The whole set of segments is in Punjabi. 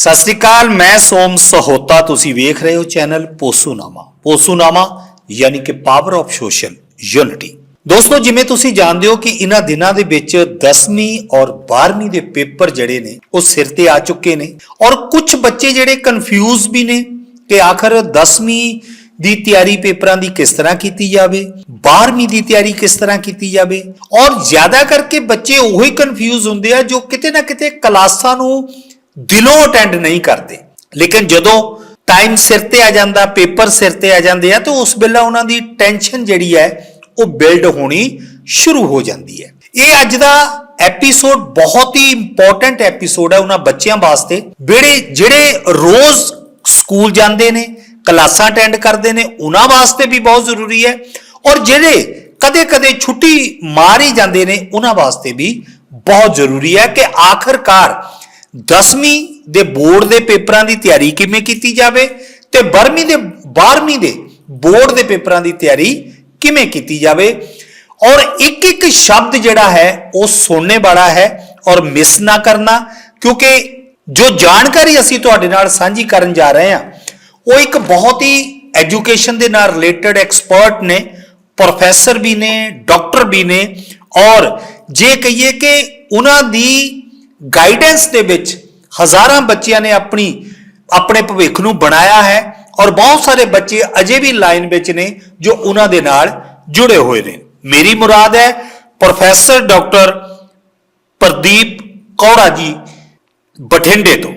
ਸਤਿ ਸ੍ਰੀ ਅਕਾਲ, ਮੈਂ ਸੋਮ ਸਹੋਤਾ, ਤੁਸੀਂ ਵੇਖ ਰਹੇ ਹੋ ਚੈਨਲ ਪੋਸੂਨਾਮਾ। ਪੋਸੂਨਾਮਾ ਯਾਨੀ ਕਿ ਪਾਵਰ ਆਫ ਸੋਸ਼ਲ ਯੂਨਿਟੀ ਦੋਸਤੋ, ਜਿਵੇਂ ਤੁਸੀਂ ਜਾਣਦੇ ਹੋ ਕਿ ਇਹਨਾਂ ਦਿਨਾਂ ਦੇ ਵਿੱਚ 10ਵੀਂ ਔਰ 12ਵੀਂ ਦੇ ਪੇਪਰ ਜਿਹੜੇ ਨੇ, ਉਹ ਸਿਰ ਤੇ ਆ ਚੁੱਕੇ ਨੇ ਔਰ ਕੁਝ ਬੱਚੇ ਜਿਹੜੇ ਕਨਫਿਊਜ਼ ਵੀ ਨੇ ਕਿ ਆਖਰ 10ਵੀਂ ਦੀ ਤਿਆਰੀ ਪੇਪਰਾਂ ਦੀ ਕਿਸ ਤਰ੍ਹਾਂ ਕੀਤੀ ਜਾਵੇ 12ਵੀਂ ਦੀ ਤਿਆਰੀ ਕਿਸ ਤਰ੍ਹਾਂ ਕੀਤੀ ਜਾਵੇ ਔਰ ਜ਼ਿਆਦਾ ਕਰਕੇ ਬੱਚੇ ਉਹੀ ਕਨਫਿਊਜ਼ ਹੁੰਦੇ ਆ ਜੋ ਕਿਤੇ ਨਾ ਕਿਤੇ ਕਲਾਸਾਂ ਨੂੰ ਦਿਲੋਂ ਅਟੈਂਡ ਨਹੀਂ ਕਰਦੇ। ਲੇਕਿਨ ਜਦੋਂ ਟਾਈਮ ਸਿਰ ਤੇ ਆ ਜਾਂਦਾ ਪੇਪਰ ਸਿਰ ਤੇ ਆ ਜਾਂਦੇ ਆ, ਤਾਂ ਉਸ ਵੇਲੇ ਉਹਨਾਂ ਦੀ ਟੈਨਸ਼ਨ ਜਿਹੜੀ ਹੈ, ਉਹ ਬਿਲਡ ਹੋਣੀ ਸ਼ੁਰੂ ਹੋ ਜਾਂਦੀ ਹੈ। ਇਹ ਅੱਜ ਦਾ ਐਪੀਸੋਡ ਬਹੁਤ ਹੀ ਇੰਪੋਰਟੈਂਟ ਐਪੀਸੋਡ ਹੈ ਉਹਨਾਂ ਬੱਚਿਆਂ ਵਾਸਤੇ। ਜਿਹੜੇ ਜਿਹੜੇ ਰੋਜ਼ ਸਕੂਲ ਜਾਂਦੇ ਨੇ, ਕਲਾਸਾਂ ਅਟੈਂਡ ਕਰਦੇ ਨੇ, ਉਹਨਾਂ ਵਾਸਤੇ ਵੀ ਬਹੁਤ ਜ਼ਰੂਰੀ ਹੈ। ਔਰ ਜਿਹੜੇ ਕਦੇ-ਕਦੇ ਛੁੱਟੀ ਮਾਰ ਹੀ ਜਾਂਦੇ ਨੇ, ਉਹਨਾਂ ਵਾਸਤੇ ਵੀ ਬਹੁਤ ਜ਼ਰੂਰੀ ਹੈ ਕਿ ਆਖਰਕਾਰ 10ਵੀਂ ਦੇ ਬੋਰਡ ਦੇ ਪੇਪਰਾਂ ਦੀ ਤਿਆਰੀ ਕਿਵੇਂ ਕੀਤੀ ਜਾਵੇ ਤੇ 12ਵੀਂ ਦੇ 12ਵੀਂ ਦੇ ਬੋਰਡ ਦੇ ਪੇਪਰਾਂ ਦੀ ਤਿਆਰੀ ਕਿਵੇਂ ਕੀਤੀ ਜਾਵੇ? ਔਰ ਇੱਕ ਇੱਕ ਸ਼ਬਦ ਜਿਹੜਾ ਹੈ, ਉਹ ਸੁਣਨੇ ਵਾਲਾ ਹੈ ਔਰ ਮਿਸ ਨਾ ਕਰਨਾ, ਕਿਉਂਕਿ ਜੋ ਜਾਣਕਾਰੀ ਅਸੀਂ ਤੁਹਾਡੇ ਨਾਲ ਸਾਂਝੀ ਕਰਨ ਜਾ ਰਹੇ ਹਾਂ, ਉਹ ਇੱਕ ਬਹੁਤ ਹੀ ਐਜੂਕੇਸ਼ਨ ਦੇ ਨਾਲ ਰਿਲੇਟਡ ਐਕਸਪਰਟ ਨੇ ਪ੍ਰੋਫੈਸਰ ਵੀ ਨੇ ਡਾਕਟਰ ਵੀ ਨੇ, ਔਰ ਜੇ ਕਹੀਏ ਕਿ ਉਹਨਾਂ ਦੀ ਗਾਈਡੈਂਸ ਦੇ ਵਿੱਚ ਹਜ਼ਾਰਾਂ ਬੱਚਿਆਂ ਨੇ ਆਪਣੀ ਆਪਣੇ ਭਵਿੱਖ ਨੂੰ ਬਣਾਇਆ ਹੈ ਔਰ ਬਹੁਤ ਸਾਰੇ ਬੱਚੇ ਅਜੇ ਵੀ ਲਾਈਨ ਵਿੱਚ ਨੇ ਜੋ ਉਹਨਾਂ ਦੇ ਨਾਲ ਜੁੜੇ ਹੋਏ ਨੇ ਮੇਰੀ ਮੁਰਾਦ ਹੈ ਪ੍ਰੋਫੈਸਰ ਡਾਕਟਰ ਪ੍ਰਦੀਪ ਕੌੜਾ ਜੀ ਬਠਿੰਡੇ ਤੋਂ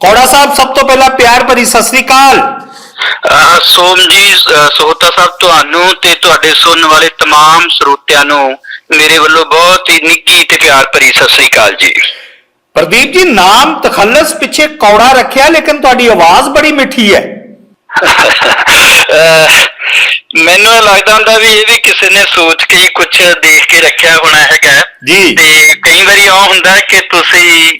ਕੌੜਾ ਸਾਹਿਬ ਸਭ ਤੋਂ ਪਹਿਲਾਂ ਪਿਆਰ ਭਰੀ ਸਤਿ ਸ੍ਰੀ ਅਕਾਲ ਅਹ ਸੋਮ ਜੀ ਅਹ ਸੋਹਤਾ ਸਾਹਿਬ ਤੁਹਾਨੂੰ ਤੇ ਤੁਹਾਡੇ ਸੁਣਨ ਵਾਲੇ तमाम ਸਰੋਤਿਆਂ ਨੂੰ ਮੇਰੇ ਵੱਲੋਂ ਬਹੁਤ ਹੀ ਨਿੱਘੀ ਤੇ ਪਿਆਰ ਭਰੀ ਸਤਿ ਸ੍ਰੀ ਅਕਾਲ ਜੀ ਪ੍ਰਦੀਪ ਜੀ ਨਾਮ ਤਖੱਲਸ ਪਿੱਛੇ ਕੌੜਾ ਰੱਖਿਆ ਲੇਕਿਨ ਤੁਹਾਡੀ ਆਵਾਜ਼ ਬੜੀ ਮਿੱਠੀ ਹੈ ਮੈਨੂੰ ਇਹ ਲੱਗਦਾ ਹੁੰਦਾ ਵੀ ਇਹ ਵੀ ਕਿਸੇ ਨੇ ਸੋਚ ਕੇ ਕੁਝ ਦੇਖ ਕੇ ਰੱਖਿਆ ਹੋਣਾ ਹੈਗਾ ਜੀ। ਤੇ ਕਈ ਵਾਰੀ ਉਹ ਹੁੰਦਾ ਕਿ ਤੁਸੀਂ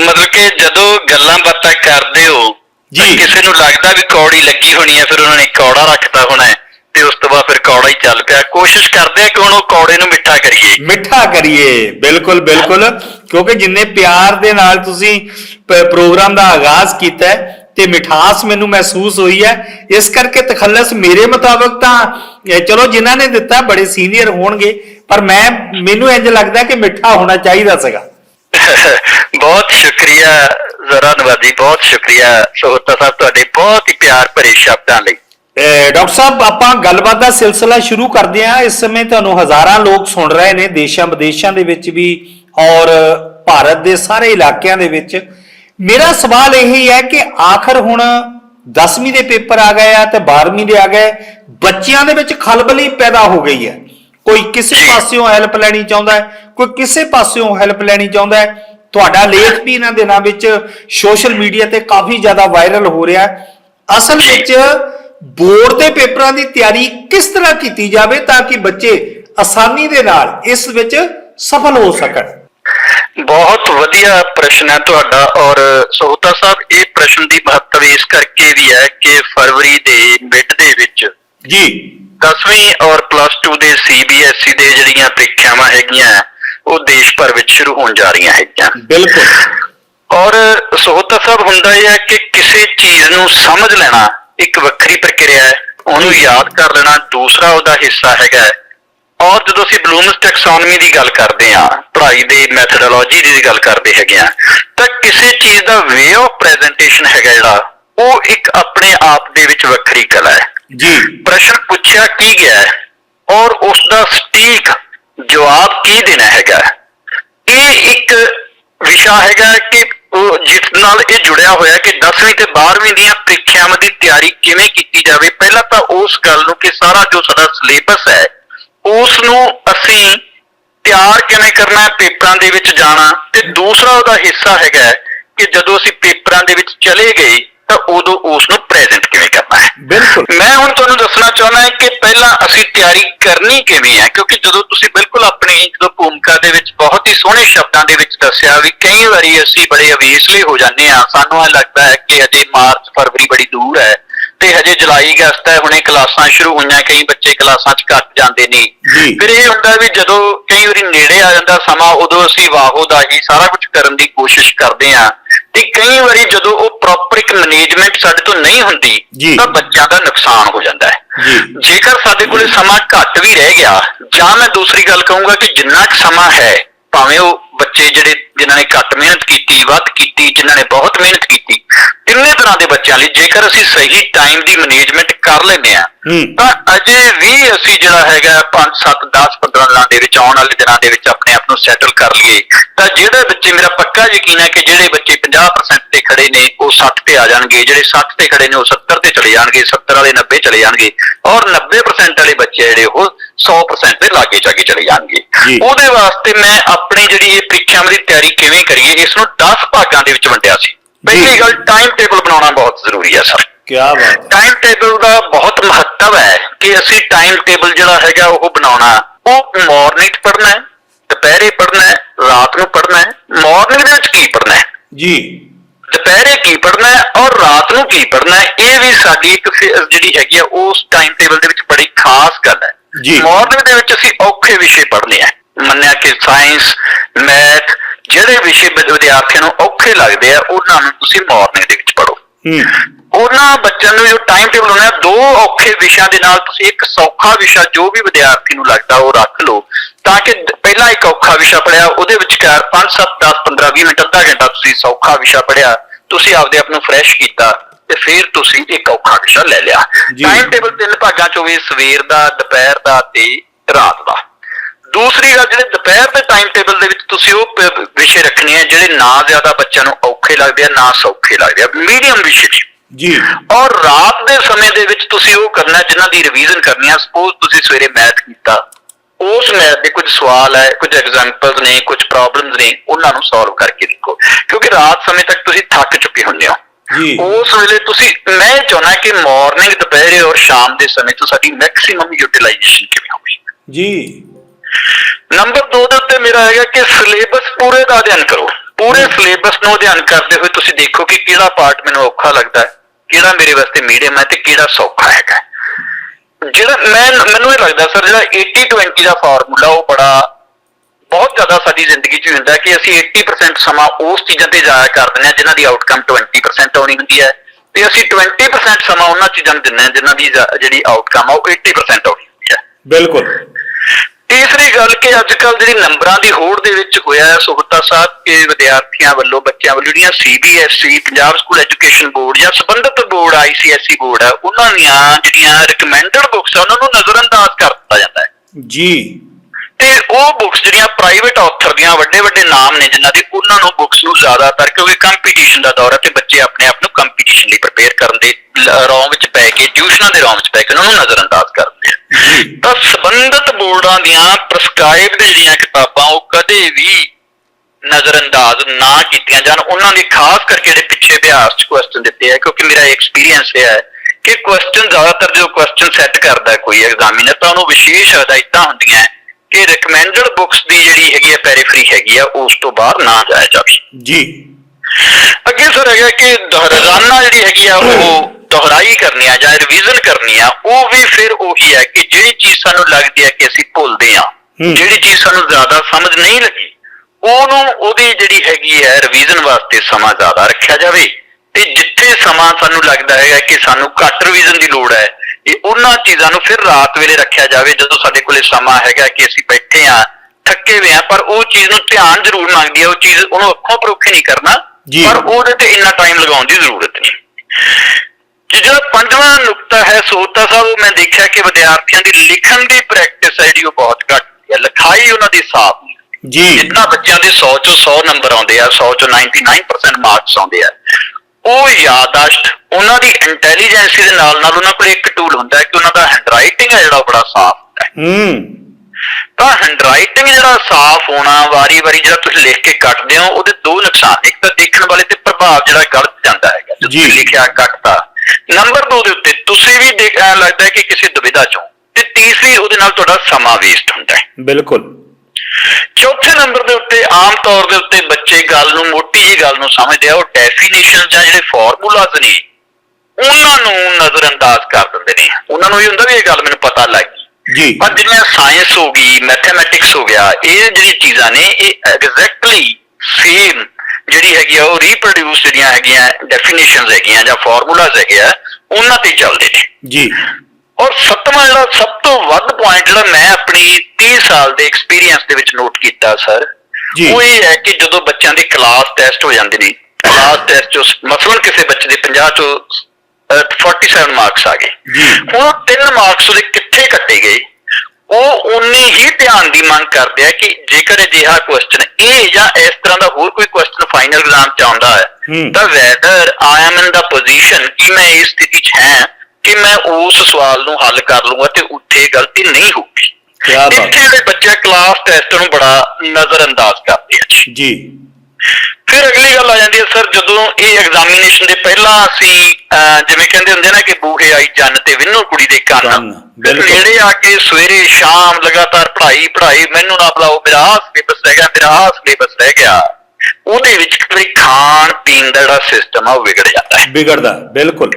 ਮਤਲਬ ਕਿ ਜਦੋਂ ਗੱਲਾਂ ਬਾਤਾਂ ਕਰਦੇ ਹੋ ਜੀ। ਕਿਸੇ ਨੂੰ ਲੱਗਦਾ ਵੀ ਕੌੜੀ ਲੱਗੀ ਹੋਣੀ ਹੈ ਫਿਰ ਉਹਨਾਂ ਨੇ ਕੌੜਾ ਰੱਖਤਾ ਹੋਣਾ ਤੇ ਉਸ ਤੋਂ ਬਾਅਦ ਫਿਰ ਕੌੜਾ ਚੱਲ ਪਿਆ। ਕੋਸ਼ਿਸ਼ ਕਰਦੇ ਆ ਕਿ ਹੁਣ ਉਹ ਕੌੜੇ ਨੂੰ ਮਿੱਠਾ ਕਰੀਏ। ਮਿੱਠਾ ਕਰੀਏ। ਬਿਲਕੁਲ ਬਿਲਕੁਲ। ਕਿਉਂਕਿ ਜਿੰਨੇ ਪਿਆਰ ਦੇ ਨਾਲ ਤੁਸੀਂ ਪ੍ਰੋਗਰਾਮ ਦਾ ਆਗਾਜ਼ ਕੀਤਾ ਤੇ ਮਿਠਾਸ ਮੈਨੂੰ ਮਹਿਸੂਸ ਹੋਈ ਹੈ। ਇਸ ਕਰਕੇ ਤਖੱਲਸ ਮੇਰੇ ਮੁਤਾਬਕ ਤਾਂ ਚਲੋ ਜਿਨ੍ਹਾਂ ਨੇ ਦਿੱਤਾ ਬੜੇ ਸੀਨੀਅਰ ਹੋਣਗੇ ਪਰ ਮੈਂ ਮੈਨੂੰ ਇੰਜ ਲੱਗਦਾ ਕਿ ਮਿੱਠਾ ਹੋਣਾ ਚਾਹੀਦਾ ਸੀਗਾ। ਬਹੁਤ ਸ਼ੁਕਰੀਆ ਜ਼ਰਾ ਨਵਾਜੀ ਬਹੁਤ ਸ਼ੁਕਰੀਆ ਸੋਹਤਾ ਸਾਹਿਬ ਤੁਹਾਡੇ ਬਹੁਤ ਹੀ ਪਿਆਰ ਭਰੇ ਸ਼ਬਦਾਂ ਲਈ। ਡਾਕਟਰ ਸਾਹਿਬ, ਆਪਾਂ ਗੱਲਬਾਤ ਦਾ ਸਿਲਸਿਲਾ ਸ਼ੁਰੂ ਕਰਦੇ ਹਾਂ। ਇਸ ਸਮੇਂ ਤੁਹਾਨੂੰ ਹਜ਼ਾਰਾਂ ਲੋਕ ਸੁਣ ਰਹੇ ਨੇ, ਦੇਸ਼ਾਂ ਵਿਦੇਸ਼ਾਂ ਦੇ ਵਿੱਚ ਵੀ ਔਰ ਭਾਰਤ ਦੇ ਸਾਰੇ ਇਲਾਕਿਆਂ ਦੇ ਵਿੱਚ। ਮੇਰਾ ਸਵਾਲ ਇਹ ਹੀ ਹੈ ਕਿ ਆਖਰ ਹੁਣ 10ਵੀਂ ਦੇ ਪੇਪਰ ਆ ਗਏ ਆ ਤੇ 12ਵੀਂ ਦੇ ਆ ਗਏ। ਬੱਚਿਆਂ ਦੇ ਵਿੱਚ ਖਲਬਲੀ ਪੈਦਾ ਹੋ ਗਈ ਹੈ। ਕੋਈ ਕਿਸੇ ਪਾਸਿਓਂ ਹੈਲਪ ਲੈਣੀ ਚਾਹੁੰਦਾ ਹੈ? ਕੋਈ ਕਿਸੇ ਪਾਸਿਓਂ ਹੈਲਪ ਲੈਣੀ ਚਾਹੁੰਦਾ ਹੈ? ਤੁਹਾਡਾ ਲੇਖ ਵੀ ਇਹਨਾਂ ਦਿਨਾਂ ਵਿੱਚ ਸੋਸ਼ਲ ਮੀਡੀਆ ਤੇ ਕਾਫੀ ਜ਼ਿਆਦਾ ਵਾਇਰਲ ਹੋ ਰਿਹਾ ਹੈ। ਅਸਲ ਵਿੱਚ ਬੋਰਡ ਦੇ ਪੇਪਰਾਂ ਦੀ ਤਿਆਰੀ ਕਿਸ ਤਰ੍ਹਾਂ ਕੀਤੀ ਜਾਵੇ ਤਾਂ ਕਿ ਬੱਚੇ ਆਸਾਨੀ ਦੇ ਨਾਲ ਇਸ ਵਿੱਚ ਸਫਲ ਹੋ ਸਕਣ? ਬਹੁਤ ਵਧੀਆ ਪ੍ਰਸ਼ਨ ਹੈ ਤੁਹਾਡਾ ਔਰ ਸੋਹਤਾ ਸਾਹਿਬ ਇਹ ਪ੍ਰਸ਼ਨ ਦੀ ਮਹੱਤਵ ਇਸ ਕਰਕੇ ਵੀ ਹੈ ਕਿ ਫਰਵਰੀ ਦੇ ਮਿਡ ਦੇ ਵਿੱਚ ਜੀ। 10ਵੀਂ ਔਰ ਪਲੱਸ 2 ਦੇ ਸੀਬੀਐਸਈ ਦੇ ਜਿਹੜੀਆਂ ਪ੍ਰੀਖਿਆਵਾਂ ਹੈਗੀਆਂ ਉਹ ਦੇਸ਼ ਭਰ ਵਿੱਚ ਸ਼ੁਰੂ ਹੋਣ ਜਾ ਰਹੀਆਂ ਹੈਗੀਆਂ। ਬਿਲਕੁਲ। ਔਰ ਸੋਹਤਾ ਸਾਹਿਬ ਹੁੰਦਾ ਇਹ ਹੈ ਕਿ ਕਿਸੇ ਚੀਜ਼ ਨੂੰ ਸਮਝ ਲੈਣਾ ਇੱਕ ਵੱਖਰੀ ਪ੍ਰਕਿਰਿਆ ਹੈ ਉਹਨੂੰ ਯਾਦ ਕਰ ਲੈਣਾ ਦੂਸਰਾ ਉਹਦਾ ਹਿੱਸਾ ਹੈਗਾ ਹੈ। ਔਰ ਜਦੋਂ ਅਸੀਂ ਬਲੂਮਸ ਟੈਕਸੋਨਮੀ ਦੀ ਗੱਲ ਕਰਦੇ ਹਾਂ ਪੜ੍ਹਾਈ ਦੇ ਮੈਥਡੋਲੋਜੀ ਦੀ ਗੱਲ ਕਰਦੇ ਹੈਗੇ ਆ ਤਾਂ ਕਿਸੇ ਚੀਜ਼ ਦਾ ਵੇ ਆਫ ਪ੍ਰੈਜੈਂਟੇਸ਼ਨ ਹੈਗਾ ਜਿਹੜਾ ਉਹ ਇੱਕ ਆਪਣੇ ਆਪ ਦੇ ਵਿੱਚ ਵੱਖਰੀ ਕਲਾ ਹੈ। ਜੀ। ਪ੍ਰਸ਼ਨ ਪੁੱਛਿਆ ਕੀ ਗਿਆ ਔਰ ਉਸ ਦਾ ਸਟੀਕ ਜਵਾਬ ਕੀ ਦੇਣਾ ਹੈਗਾ। ਇਹ ਇੱਕ ਵਿਸ਼ਾ ਹੈਗਾ ਕਿ ਉਹ ਜਿਸ ਨਾਲ ਇਹ ਜੁੜਿਆ ਹੋਇਆ ਕਿ 10ਵੀਂ ਤੇ 12ਵੀਂ ਦੀਆਂ ਪ੍ਰੀਖਿਆਵਾਂ ਦੀ ਤਿਆਰੀ ਕਿਵੇਂ ਕੀਤੀ ਜਾਵੇ, ਪਹਿਲਾਂ ਤਾਂ ਉਸ ਗੱਲ ਨੂੰ ਕਿ ਸਾਰਾ ਜੋ ਸਾਡਾ ਸਿਲੇਬਸ ਹੈ ਉਸ ਨੂੰ ਅਸੀਂ ਤਿਆਰ ਕਿਵੇਂ ਕਰਨਾ ਹੈ ਪੇਪਰਾਂ ਦੇ ਵਿੱਚ ਜਾਣਾ ਤੇ ਦੂਸਰਾ ਉਹਦਾ ਹਿੱਸਾ ਹੈਗਾ ਕਿ ਜਦੋਂ ਅਸੀਂ ਪੇਪਰਾਂ ਦੇ ਵਿੱਚ ਚਲੇ ਗਏ ਤਾਂ ਉਦੋਂ ਉਸ ਨੂੰ ਪ੍ਰੈਜ਼ੈਂਟ ਕਿਵੇਂ ਕਰਨਾ ਹੈ? ਬਿਲਕੁਲ। ਮੈਂ ਹੁਣ ਤੁਹਾਨੂੰ ਦੱਸਣਾ ਚਾਹੁੰਦਾ ਹਾਂ ਕਿ ਪਹਿਲਾਂ ਅਸੀਂ ਤਿਆਰੀ ਕਰਨੀ ਕਿਵੇਂ ਹੈ? ਕਿਉਂਕਿ ਜਦੋਂ ਤੁਸੀਂ ਬਿਲਕੁਲ ਆਪਣੀ ਜਦੋਂ ਭੂਮਿਕਾ ਦੇ ਵਿੱਚ ਬਹੁਤ ਹੀ ਸੋਹਣੇ ਸ਼ਬਦਾਂ ਦੇ ਵਿੱਚ ਦੱਸਿਆ ਵੀ ਕਈ ਵਾਰੀ ਅਸੀਂ ਬੜੇ ਅਵੇਸਲੇ ਹੋ ਜਾਂਦੇ ਆ ਸਾਨੂੰ ਇਹ ਲੱਗਦਾ ਹੈ ਕਿ ਅਜੇ ਮਾਰਚ ਫਰਵਰੀ ਬੜੀ ਦੂਰ ਹੈ ਤੇ ਹਜੇ ਜੁਲਾਈ ਅਗਸਤ ਹੈ ਹੁਣੇ ਕਲਾਸਾਂ ਸ਼ੁਰੂ ਹੋਈਆਂ ਕਈ ਬੱਚੇ ਕਲਾਸਾਂ 'ਚ ਘੱਟ ਜਾਂਦੇ ਨੇ। ਫਿਰ ਇਹ ਹੁੰਦਾ ਵੀ ਜਦੋਂ ਕਈ ਵਾਰੀ ਨੇੜੇ ਆ ਜਾਂਦਾ ਸਮਾਂ ਉਦੋਂ ਅਸੀਂ ਵਾਹੋ ਦਾ ਹੀ ਸਾਰਾ ਕੁਝ ਕਰਨ ਦੀ ਕੋਸ਼ਿਸ਼ ਕਰਦੇ ਆ ਤੇ ਕਈ ਵਾਰੀ ਜਦੋਂ ਉਹ ਪ੍ਰੋਪਰ ਇੱਕ ਮੈਨੇਜਮੈਂਟ ਸਾਡੇ ਤੋਂ ਨਹੀਂ ਹੁੰਦੀ। ਤਾਂ ਬੱਚਿਆਂ ਦਾ ਨੁਕਸਾਨ ਹੋ ਜਾਂਦਾ ਹੈ। ਜੇਕਰ ਸਾਡੇ ਕੋਲੇ ਸਮਾਂ ਘੱਟ ਵੀ ਰਹਿ ਗਿਆ ਜਾਂ ਮੈਂ ਦੂਸਰੀ ਗੱਲ ਕਹੂੰਗਾ ਕਿ ਜਿੰਨਾ ਕੁ ਸਮਾਂ ਹੈ ਭਾਵੇਂ ਉਹ ਬੱਚੇ ਜਿਹੜੇ ਜਿਨ੍ਹਾਂ ਨੇ ਘੱਟ ਮਿਹਨਤ ਕੀਤੀ ਵੱਧ ਕੀਤੀ ਜਿਨ੍ਹਾਂ ਨੇ ਬਹੁਤ ਮਿਹਨਤ ਕੀਤੀ ਤਿੰਨੇ ਤਰ੍ਹਾਂ ਦੇ ਬੱਚਿਆਂ ਲਈ ਜੇਕਰ ਅਸੀਂ ਸਹੀ ਟਾਈਮ ਦੀ ਮੈਨੇਜਮੈਂਟ ਕਰ ਲੈਂਦੇ ਆ ਹੂੰ ਤਾਂ ਅਜੇ ਵੀ ਅਸੀਂ ਜਿਹੜਾ ਹੈਗਾ 5 7 10 15 ਦਿਨਾਂ ਦੇ ਵਿੱਚ ਆਉਣ ਵਾਲੇ ਦਿਨਾਂ ਦੇ ਵਿੱਚ ਆਪਣੇ ਆਪ ਨੂੰ ਸੈਟਲ ਕਰ ਲਈਏ। ਤਾਂ ਜਿਹੜੇ ਬੱਚੇ ਮੇਰਾ ਪੱਕਾ ਯਕੀਨ ਹੈ ਕਿ ਜਿਹੜੇ ਬੱਚੇ 50% ਤੇ ਖੜੇ ਨੇ ਉਹ 60 ਤੇ ਆ ਜਾਣਗੇ। ਜਿਹੜੇ 60 ਤੇ ਖੜੇ ਨੇ ਉਹ 70 ਤੇ ਚਲੇ ਜਾਣਗੇ। 70 ਵਾਲੇ 90 ਚਲੇ ਜਾਣਗੇ। ਔਰ 90% ਵਾਲੇ ਬੱਚੇ ਜਿਹੜੇ ਉਹ 100% ਦੇ ਲਾਗੇ ਚਾਗੇ ਚਲੇ ਜਾਣਗੇ। ਉਹਦੇ ਵਾਸਤੇ ਮੈਂ ਆਪਣੀ ਜਿਹੜੀ ਇਹ ਪ੍ਰੀਖਿਆਵਾਂ ਦੀ ਤਿਆਰੀ ਕਿਵੇਂ ਕਰੀਏ ਇਸ ਨੂੰ 10 ਭਾਗਾਂ ਦੇ ਵਿੱਚ ਵੰਡਿਆ ਸੀ। ਪਹਿਲੀ ਗੱਲ ਟਾਈਮ ਟੇਬਲ ਬਣਾਉਣਾ ਬਹੁਤ ਜ਼ਰੂਰੀ ਹੈ ਸਰ। ਕੀ ਬਾਤ ਹੈ। ਟਾਈਮ ਟੇਬਲ ਦਾ ਬਹੁਤ ਮਹੱਤਵ ਹੈ ਕਿ ਅਸੀਂ ਟਾਈਮ ਟੇਬਲ ਜਿਹੜਾ ਹੈਗਾ ਉਹ ਬਣਾਉਣਾ ਉਹ ਮਾਰਨਿੰਗ 'ਚ ਪੜ੍ਹਨਾ ਹੈ ਦੁਪਹਿਰੇ ਪੜ੍ਹਨਾ ਹੈ ਰਾਤ ਨੂੰ ਪੜ੍ਹਨਾ ਹੈ। ਮਾਰਨਿੰਗ ਦੇ ਵਿੱਚ ਕੀ ਪੜ੍ਹਨਾ ਹੈ? ਜੀ। ਦੁਪਹਿਰੇ ਕੀ ਪੜ੍ਹਨਾ ਹੈ ਔਰ ਰਾਤ ਨੂੰ ਕੀ ਪੜ੍ਹਨਾ ਹੈ? ਇਹ ਵੀ ਸਾਡੀ ਇੱਕ ਜਿਹੜੀ ਹੈਗੀ ਆ ਉਸ ਟਾਈਮ ਟੇਬਲ ਦੇ ਵਿੱਚ ਬੜੀ ਖਾਸ ਗੱਲ ਹੈ। ਜੀ। ਮਾਰਨਿੰਗ ਦੇ ਵਿੱਚ ਅਸੀਂ ਔਖੇ ਵਿਸ਼ੇ ਪੜ੍ਹਨੇ ਆ। ਮੰਨਿਆ ਕਿ ਸਾਇੰਸ ਮੈਥ ਜਿਹੜੇ ਵਿਸ਼ੇ ਵਿਦ- ਵਿਦਿਆਰਥੀਆਂ ਨੂੰ ਔਖੇ ਲੱਗਦੇ ਆ ਉਹਨਾਂ ਨੂੰ ਤੁਸੀਂ ਮਾਰਨਿੰਗ ਦੇ ਵਿੱਚ ਪੜ੍ਹੋ। ਹੂੰ ਉਹਨਾਂ ਬੱਚਿਆਂ ਨੂੰ ਜੋ ਟਾਈਮ ਟੇਬਲ ਹੋਣਾ ਦੋ ਔਖੇ ਵਿਸ਼ਿਆਂ ਦੇ ਨਾਲ ਤੁਸੀਂ ਇੱਕ ਸੌਖਾ ਵਿਸ਼ਾ ਜੋ ਵੀ ਵਿਦਿਆਰਥੀ ਨੂੰ ਲੱਗਦਾ ਉਹ ਰੱਖ ਲਓ ਤਾਂ ਕਿ ਪਹਿਲਾਂ ਇੱਕ ਔਖਾ ਵਿਸ਼ਾ ਪੜਿਆ ਉਹਦੇ ਵਿਚਕਾਰ 5 7 10 15 20 ਮਿੰਟ ਅੱਧਾ ਘੰਟਾ ਤੁਸੀਂ ਸੌਖਾ ਵਿਸ਼ਾ ਪੜਿਆ ਤੁਸੀਂ ਆਪਦੇ ਆਪ ਨੂੰ ਫਰੈਸ਼ ਕੀਤਾ ਤੇ ਫਿਰ ਤੁਸੀਂ ਇੱਕ ਔਖਾ ਵਿਸ਼ਾ ਲੈ ਲਿਆ। ਟਾਈਮ ਟੇਬਲ ਤਿੰਨ ਭਾਗਾਂ ਚੋਂ ਵੀ ਸਵੇਰ ਦਾ ਦੁਪਹਿਰ ਦਾ ਤੇ ਰਾਤ ਦਾ। ਦੂਸਰੀ ਗੱਲ ਜਿਹੜੇ ਦੁਪਹਿਰ ਦੇ ਟਾਈਮ ਟੇਬਲ ਦੇ ਵਿੱਚ ਤੁਸੀਂ ਉਹ ਵਿਸ਼ੇ ਰੱਖਣੇ ਆ ਜਿਹੜੇ ਨਾ ਜ਼ਿਆਦਾ ਬੱਚਿਆਂ ਨੂੰ ਔਖੇ ਲੱਗਦੇ ਆ ਨਾ ਸੌਖੇ ਲੱਗਦੇ ਆ ਮੀਡੀਅਮ ਵਿਸ਼ੇ ਜੀ। ਔਰ ਰਾਤ ਦੇ ਸਮੇਂ ਦੇ ਵਿੱਚ ਤੁਸੀਂ ਉਹ ਕਰਨਾ ਜਿਨ੍ਹਾਂ ਦੀ ਰਿਵੀਜ਼ਨ ਕਰਨੀ ਆ ਸਪੋਜ਼ ਤੁਸੀਂ ਸਵੇਰੇ ਮੈਥ ਕੀਤਾ। ਉਸ ਮੈਥ ਦੇ ਕੁਝ ਸਵਾਲ ਹੈ ਕੁਝ ਐਗਜ਼ਾਮਪਲਸ ਨੇ ਕੁਝ ਪ੍ਰੋਬਲਮਸ ਨੇ ਉਹਨਾਂ ਨੂੰ ਸੋਲਵ ਕਰਕੇ ਦੇਖੋ। ਕਿਉਂਕਿ ਰਾਤ ਸਮੇਂ ਤੱਕ ਤੁਸੀਂ ਥੱਕ ਚੁੱਕੇ ਹੁੰਦੇ ਹੋ। ਜੀ। ਉਸ ਵੇਲੇ ਤੁਸੀਂ ਮੈਂ ਚਾਹੁੰਦਾ ਕਿ ਮਾਰਨਿੰਗ ਦੁਪਹਿਰੇ ਔਰ ਸ਼ਾਮ ਦੇ ਸਮੇਂ ਤੋਂ ਸਾਡੀ ਮੈਕਸਿਮਮ ਯੂਟਿਲਾਈਜੇਸ਼ਨ ਕਿਵੇਂ ਹੋਵੇ? ਜੀ। ਨੰਬਰ 2 ਦੇ ਉੱਤੇ ਮੇਰਾ ਹੈਗਾ ਕਿ ਸਿਲੇਬਸ ਪੂਰੇ ਦਾ ਅਧਿਐਨ ਕਰੋ। ਪੂਰੇ ਸਿਲੇਬਸ ਨੂੰ ਅਧਿਐਨ ਕਰਦੇ ਹੋਏ ਤੁਸੀਂ ਦੇਖੋ ਕਿ ਕਿਹੜਾ ਪਾਰਟ ਮੈਨੂੰ ਔਖਾ ਲੱਗਦਾ ਹੈ ਕਿਹੜਾ ਮੇਰੇ ਵਾਸਤੇ ਮੀਡੀਅਮ ਹੈ ਤੇ ਕਿਹੜਾ ਸੌਖਾ ਹੈਗਾ ਜਿਹੜਾ ਮੈਂ ਮੈਨੂੰ ਇਹ ਲੱਗਦਾ ਸਰ ਜਿਹੜਾ 80 20 ਦਾ ਫਾਰਮੂਲਾ ਉਹ ਬੜਾ ਬਹੁਤ ਜ਼ਿਆਦਾ ਸਾਡੀ ਜ਼ਿੰਦਗੀ 'ਚ ਹੁੰਦਾ ਕਿ ਅਸੀਂ 80% ਸਮਾਂ ਉਸ ਚੀਜ਼ਾਂ ਤੇ ਜ਼ਾਇਆ ਕਰ ਦਿੰਦੇ ਹਾਂ ਜਿਨ੍ਹਾਂ ਦੀ ਆਊਟਕਮ 20% ਆਉਣੀ ਹੁੰਦੀ ਹੈ ਤੇ ਅਸੀਂ 20% ਸਮਾਂ ਉਹਨਾਂ ਚੀਜ਼ਾਂ ਨੂੰ ਦਿੰਦੇ ਹਾਂ ਜਿਨ੍ਹਾਂ ਦੀ ਜਿਹੜੀ ਆਊਟਕਮ ਆ ਉਹ 80% ਆਉਣੀ ਹੁੰਦੀ ਹੈ। ਬਿਲਕੁਲ। ਤੀਸਰੀ ਗੱਲ ਕਿ ਅੱਜ ਕੱਲ ਜਿਹੜੀ ਨੰਬਰਾਂ ਦੀ ਹੋੜ ਦੇ ਵਿੱਚ ਹੋਇਆ ਹੈ ਸੁਹਤਾ ਸਾਹਿਬ ਕੇ ਵਿਦਿਆਰਥੀਆਂ ਵੱਲੋਂ ਬੱਚਿਆਂ ਵੱਲੋਂ ਜਿਹੜੀਆਂ CBSE Punjab school education board ਜਾਂ ਸੰਬੰਧਿਤ ਬੋਰਡ ਆਈਸੀਐਸਈ ਬੋਰਡ ਹੈ ਉਹਨਾਂ ਦੀਆਂ ਜਿਹੜੀਆਂ ਰეკਮੈਂਡਡ ਬੁੱਕਸ ਆ ਉਹਨਾਂ ਨੂੰ ਨਜ਼ਰਅੰਦਾਜ਼ ਕਰ ਦਿੱਤਾ ਜਾਂਦਾ ਹੈ। ਜੀ। ਤੇ ਉਹ ਬੁੱਕਸ ਜਿਹੜੀਆਂ ਪ੍ਰਾਈਵੇਟ ਆਥਰ ਦੀਆਂ ਵੱਡੇ ਵੱਡੇ ਨਾਮ ਨੇ ਜਿਨ੍ਹਾਂ ਦੇ ਉਹਨਾਂ ਨੂੰ ਬੁੱਕਸ ਨੂੰ ਜ਼ਿਆਦਾਤਰ ਕਿਉਂਕਿ ਕੰਪੀਟੀਸ਼ਨ ਦਾ ਦੌਰ ਹੈ ਤੇ ਬੱਚੇ ਆਪਣੇ ਆਪ ਨੂੰ ਕੰਪੀਟੀਸ਼ਨ ਲਈ ਪ੍ਰਪੇਅਰ ਕਰਨ ਦੇ ਰੌਂ ਵਿੱਚ ਪੈ ਕੇ ਟਿਊਸ਼ਨਾਂ ਦੇ ਰੌਂ ਵਿੱਚ ਪੈ ਕੇ ਉਹਨਾਂ ਨੂੰ ਨਜ਼ਰਅੰਦਾਜ਼ ਕਰਦੇ ਆ ਜੀ ਤਾਂ ਸੰਬੰਧਿਤ ਬੋਰਡਾਂ ਦੀਆਂ ਪ੍ਰਸਕ੍ਰਾਈਬਡ ਜਿਹੜੀਆਂ ਕਿਤਾਬਾਂ ਉਹ ਕਦੇ ਵੀ ਨਜ਼ਰਅੰਦਾਜ਼ ਨਾ ਕੀਤੀਆਂ ਜਾਣ। ਉਹਨਾਂ ਦੀ ਖਾਸ ਕਰਕੇ ਜਿਹੜੇ ਪਿੱਛੇ ਅਭਿਆਸ ਚ ਕੁਐਸਚਨ ਦਿੱਤੇ ਆ ਕਿਉਂਕਿ ਮੇਰਾ ਐਕਸਪੀਰੀਅੰਸ ਇਹ ਹੈ ਕਿ ਕੁਐਸਚਨ ਜ਼ਿਆਦਾਤਰ ਜੋ ਕੁਐਸਚਨ ਸੈੱਟ ਕਰਦਾ ਕੋਈ ਐਗਜ਼ਾਮੀਨਰ ਤਾਂ ਉਹਨੂੰ ਵਿਸ਼ੇਸ਼ ਹਦਾਇਤਾਂ ਹੁੰਦੀਆਂ ਕਿ ਰეკਮੈਂਡਡ ਬੁੱਕਸ ਦੀ ਜਿਹੜੀ ਹੈਗੀ ਹੈ ਪੈਰੀਫਰੀ ਹੈਗੀ ਆ ਉਸ ਤੋਂ ਬਾਹਰ ਨਾ ਜਾਇਆ ਜਾਵੇ। ਜੀ। ਅੱਗੇ ਸਰ ਹੈਗਾ ਕਿ ਰੋਜ਼ਾਨਾ ਜਿਹੜੀ ਹੈਗੀ ਆ ਉਹ ਦੁਹਰਾਈ ਕਰਨੀ ਆ ਜਾਂ ਰਿਵੀਜ਼ਨ ਕਰਨੀ ਆ ਉਹ ਵੀ ਫਿਰ ਉਹੀ ਹੈ ਕਿ ਜਿਹੜੀ ਚੀਜ਼ ਸਾਨੂੰ ਲੱਗਦੀ ਹੈ ਕਿ ਅਸੀਂ ਭੁੱਲਦੇ ਆ। ਜਿਹੜੀ ਚੀਜ਼ ਸਾਨੂੰ ਜ਼ਿਆਦਾ ਸਮਝ ਨਹੀਂ ਲੱਗੀ ਉਹਨੂੰ ਉਹਦੀ ਜਿਹੜੀ ਹੈਗੀ ਹੈ ਰਿਵੀਜ਼ਨ ਵਾਸਤੇ ਸਮਾਂ ਜ਼ਿਆਦਾ ਰੱਖਿਆ ਜਾਵੇ ਤੇ ਜਿੱਥੇ ਸਮਾਂ ਸਾਨੂੰ ਲੱਗਦਾ ਹੈਗਾ ਕਿ ਸਾਨੂੰ ਘੱਟ ਰਿਵੀਜ਼ਨ ਦੀ ਲੋੜ ਹੈ ਇਹ ਉਹਨਾਂ ਚੀਜ਼ਾਂ ਨੂੰ ਫਿਰ ਰਾਤ ਵੇਲੇ ਰੱਖਿਆ ਜਾਵੇ ਜਦੋਂ ਸਾਡੇ ਕੋਲੇ ਸਮਾਂ ਹੈਗਾ ਕਿ ਅਸੀਂ ਬੈਠੇ ਆ ਥੱਕੇ ਹੋਏ ਆ ਪਰ ਉਹ ਚੀਜ਼ ਨੂੰ ਧਿਆਨ ਜ਼ਰੂਰ ਮੰਗਦੀ ਹੈ ਉਹ ਚੀਜ਼ ਉਹਨੂੰ ਅੱਖੋਂ ਪਰੋਖੇ ਨਹੀਂ ਕਰਨਾ। ਪਰ ਉਹਦੇ ਤੇ ਇੰਨਾ ਟਾਈਮ ਲਗਾਉਣ ਦੀ ਜ਼ਰੂਰਤ ਨਹੀਂ ਕਿ ਜਿਹੜਾ ਪੰਜਵਾਂ ਨੁਕਤਾ ਹੈ ਸੋਤਾ ਸਾਹਿਬ ਉਹ ਮੈਂ ਦੇਖਿਆ ਕਿ ਵਿਦਿਆਰਥੀਆਂ ਦੀ ਲਿਖਣ ਦੀ ਪ੍ਰੈਕਟਿਸ ਹੈ ਜਿਹੜੀ ਉਹ ਬਹੁਤ ਘੱਟ ਹੈ। ਲਿਖਾਈ ਉਹਨਾਂ ਦੀ ਸਾਫ਼ ਜੀ। ਜਿੰਨਾ ਬੱਚਿਆਂ ਦੇ 100 ਚੋਂ 100 ਨੰਬਰ ਆਉਂਦੇ ਆ 100 ਚੋਂ 99% ਮਾਰਕਸ ਆਉਂਦੇ ਆ। ਉਹ ਯਾਦਾਸ਼ਤ ਉਹਨਾਂ ਦੀ ਇੰਟੈਲੀਜੈਂਸੀ ਦੇ ਨਾਲ ਨਾਲ ਉਹਨਾਂ ਕੋਲ ਇੱਕ ਟੂਲ ਹੁੰਦਾ ਹੈ ਕਿ ਉਹਨਾਂ ਦਾ ਹੈਂਡਰਾਈਟਿੰਗ ਹੈ ਜਿਹੜਾ ਬੜਾ ਸਾਫ਼ ਹੁੰਦਾ ਹੈ। ਹੂੰ। ਤਾਂ ਹੈਂਡਰਾਈਟਿੰਗ ਜਿਹੜਾ ਸਾਫ਼ ਹੋਣਾ ਵਾਰੀ-ਵਾਰੀ ਜਿਹੜਾ ਤੁਸੀਂ ਲਿਖ ਕੇ ਕੱਟਦੇ ਹੋ ਉਹਦੇ ਦੋ ਨੁਕਸਾਨ। ਇੱਕ ਤਾਂ ਦੇਖਣ ਵਾਲੇ ਤੇ ਪ੍ਰਭਾਵ ਜਿਹੜਾ ਗਲਤ ਜਾਂਦਾ ਹੈਗਾ। ਤੁਸੀਂ ਲਿਖਿਆ ਕੱਟਤਾ। ਨੰਬਰ 2 ਦੇ ਉੱਤੇ ਤੁਸੀਂ ਵੀ ਦੇਖ ਲੱਗਦਾ ਹੈ ਕਿ ਕਿਸੇ ਦੁਵਿਧਾ ਚੋਂ। ਤੇ ਤੀਸਰੀ ਉਹਦੇ ਨਾਲ ਤੁਹਾਡਾ ਸਮਾਂ ਵੇਸਟ ਹੁੰਦਾ ਹੈ। ਬਿਲਕੁਲ। ਚੌਥੇ ਨੰਬਰ ਦੇ ਉੱਤੇ ਆਮ ਤੌਰ ਦੇ ਉੱਤੇ ਬੱਚੇ ਗੱਲ ਨੂੰ ਮੋਟੀ ਜਿਹੀ ਗੱਲ ਨੂੰ ਸਮਝਦੇ ਆ ਉਹ ਡੈਫੀਨੇਸ਼ਨ ਜਾਂ ਜਿਹੜੇ ਫਾਰਮੂਲਾਜ਼ ਨੇ ਉਹਨਾਂ ਨੂੰ ਨਜ਼ਰਅੰਦਾਜ਼ ਕਰ ਦਿੰਦੇ ਨੇ। ਉਹਨਾਂ ਨੂੰ ਇਹ ਹੁੰਦਾ ਵੀ ਇਹ ਗੱਲ ਮੈਨੂੰ ਪਤਾ ਲੱਗ ਗਈ। ਜੀ। ਪਰ ਜਿਹੜੀਆਂ ਸਾਇੰਸ ਹੋ ਗਈ ਮੈਥਮੈਟਿਕਸ ਹੋ ਗਿਆ ਇਹ ਜਿਹੜੀ ਚੀਜ਼ਾਂ ਨੇ ਇਹ ਐਗਜ਼ੈਕਟਲੀ ਸੇਮ ਜਿਹੜੀ ਹੈਗੀ ਆ ਉਹ ਰੀਪਰੋਡਿਊਸ ਜਿਹੜੀਆਂ ਹੈਗੀਆਂ ਡੈਫੀਨੇਸ਼ਨਸ ਹੈਗੀਆਂ ਜਾਂ ਫਾਰਮੂਲਾਜ਼ ਹੈਗੇ ਆ ਉਹਨਾਂ ਤੇ ਚੱਲਦੇ ਨੇ ਜੀ ਔਰ ਸੱਤਵਾਂ ਜਿਹੜਾ ਸਭ ਤੋਂ ਵੱਧ ਪੁਆਇੰਟ ਜਿਹੜਾ ਮੈਂ ਆਪਣੀ 30 ਸਾਲ ਦੇ ਐਕਸਪੀਰੀਅੰਸ ਦੇ ਵਿੱਚ ਨੋਟ ਕੀਤਾ ਸਰ। ਉਹ ਇਹ ਹੈ ਕਿ ਜਦੋਂ ਬੱਚਿਆਂ ਦੇ ਕਲਾਸ ਟੈਸਟ ਹੋ ਜਾਂਦੇ ਨੇ ਕਲਾਸ ਟੈਸਟ ਚੋਂ ਮਸਲਨ ਕਿਸੇ ਬੱਚੇ ਦੇ 50 ਚੋਂ ਅਹ, 47 ਮਾਰਕਸ ਆ ਗਏ ਜੀ। ਹੁਣ ਤਿੰਨ ਮਾਰਕਸ ਉਹਦੇ ਕਿੱਥੇ ਕੱਟੇ ਗਏ ਉਹ ਉਨੇ ਹੀ ਧਿਆਨ ਦੀ ਮੰਗ ਕਰਦੇ ਆ ਕਿ ਜੇਕਰ ਅਜਿਹਾ ਕੁਐਸਚਨ ਇਹ ਜਾਂ ਇਸ ਤਰ੍ਹਾਂ ਦਾ ਹੋਰ ਕੋਈ ਕੁਐਸਚਨ ਫਾਈਨਲ ਐਗਜ਼ਾਮ ਚ ਆਉਂਦਾ ਹੈ। ਤਾਂ whether I am in the position ਕਿ ਮੈਂ ਇਸ ਸਥਿਤੀ 'ਚ ਹਾਂ ਕਿ ਮੈਂ ਉਸ ਸਵਾਲ ਨੂੰ ਹੱਲ ਕਰ ਲੂੰਗਾ ਤੇ ਉੱਥੇ ਗਲਤੀ ਨਹੀਂ ਹੋਊਗੀ। ਇੱਥੇ ਦੇ ਬੱਚੇ ਕਲਾਸ ਟੈਸਟ ਨੂੰ ਬੜਾ ਨਜ਼ਰਅੰਦਾਜ਼ ਕਰਦੇ ਆ ਜੀ ਫਿਰ ਅਗਲੀ ਗੱਲ ਆ ਜਾਂਦੀ ਹੈ ਸਰ ਜਦੋਂ ਇਹ ਐਗਜ਼ਾਮੀਨੇਸ਼ਨ ਦੇ ਪਹਿਲਾਂ ਅਸੀਂ ਜਿਵੇਂ ਕਹਿੰਦੇ ਹੁੰਦੇ ਨਾ ਕਿ ਬੂਹੇ ਆਈ ਜੰਨ ਤੇ ਵਿੰਨੋ ਕੁੜੀ ਦੇ ਕੰਨ। ਨੇੜੇ ਆ ਕੇ ਸਵੇਰੇ ਸ਼ਾਮ ਲਗਾਤਾਰ ਪੜ੍ਹਾਈ ਪੜ੍ਹਾਈ ਮੈਨੂੰ ਨਾ ਬੁਲਾਓ ਮੇਰਾ ਆਹ ਸਿਲੇਬਸ ਰਹਿ ਗਿਆ ਮੇਰਾ ਆਹ ਸਿਲੇਬਸ ਰਹਿ ਗਿਆ। ਉਹਦੇ ਵਿੱਚ ਕੋਈ ਖਾਣ ਪੀਣ ਦਾ ਜਿਹੜਾ ਸਿਸਟਮ ਆ ਉਹ ਵਿਗੜ ਜਾਂਦਾ ਹੈ। ਵਿਗੜਦਾ ਬਿਲਕੁਲ।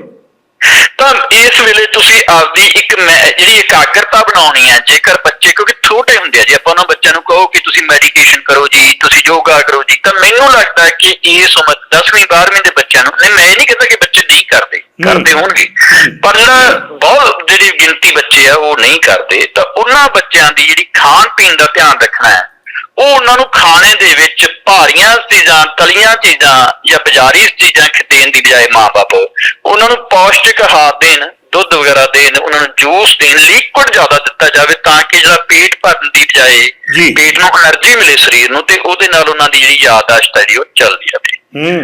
ਤਾਂ ਇਸ ਵੇਲੇ ਤੁਸੀਂ ਆਪਦੀ ਇੱਕ ਜਿਹੜੀ ਇਕਾਗਰਤਾ ਬਣਾਉਣੀ ਹੈ ਜੇਕਰ ਬੱਚੇ ਕਿਉਂਕਿ ਛੋਟੇ ਹੁੰਦੇ ਆ ਜੀ ਆਪਾਂ ਉਹਨਾਂ ਬੱਚਿਆਂ ਨੂੰ ਕਹੋ ਕਿ ਤੁਸੀਂ ਮੈਡੀਟੇਸ਼ਨ ਕਰੋ ਜੀ ਤੁਸੀਂ ਯੋਗਾ ਕਰੋ ਜੀ ਤਾਂ ਮੈਨੂੰ ਲੱਗਦਾ ਕਿ ਇਸ ਉਮਰ 10ਵੀਂ 12ਵੀਂ ਦੇ ਬੱਚਿਆਂ ਨੂੰ ਨਹੀਂ ਮੈਂ ਇਹ ਨਹੀਂ ਕਹਿੰਦਾ ਕਿ ਬੱਚੇ ਨਹੀਂ ਕਰਦੇ ਕਰਦੇ ਹੋਣਗੇ ਪਰ ਜਿਹੜਾ ਬਹੁਤ ਜਿਹੜੀ ਗਿਣਤੀ ਬੱਚੇ ਆ ਉਹ ਨਹੀਂ ਕਰਦੇ ਤਾਂ ਉਹਨਾਂ ਬੱਚਿਆਂ ਦੀ ਜਿਹੜੀ ਖਾਣ ਪੀਣ ਦਾ ਧਿਆਨ ਰੱਖਣਾ ਹੈ ਉਹ ਉਹਨਾਂ ਨੂੰ ਖਾਣੇ ਦੇ ਵਿੱਚ ਭਾਰੀਆਂ ਚੀਜ਼ਾਂ ਤਲੀਆਂ ਚੀਜ਼ਾਂ ਜਾਂ ਬਜ਼ਾਰੀ ਚੀਜ਼ਾਂ ਖਿਦੇਣ ਦੀ ਬਜਾਏ ਮਾਂ ਬਾਪ ਉਹਨਾਂ ਨੂੰ ਪੌਸ਼ਟਿਕ ਆਹਾਰ ਦੇਣ ਦੁੱਧ ਵਗੈਰਾ ਦੇਣ ਉਹਨਾਂ ਨੂੰ ਜੂਸ ਦੇਣ ਲਿਕਵਿਡ ਜ਼ਿਆਦਾ ਦਿੱਤਾ ਜਾਵੇ ਤਾਂ ਕਿ ਜਿਹੜਾ ਪੇਟ ਭਰਨ ਦੀ ਬਜਾਏ ਪੇਟ ਨੂੰ ਐਨਰਜੀ ਮਿਲੇ ਸਰੀਰ ਨੂੰ ਤੇ ਉਹਦੇ ਨਾਲ ਉਹਨਾਂ ਦੀ ਜਿਹੜੀ ਯਾਦਾਸ਼ਤ ਹੈ ਜੀ ਉਹ ਚੱਲਦੀ ਰਹੇ।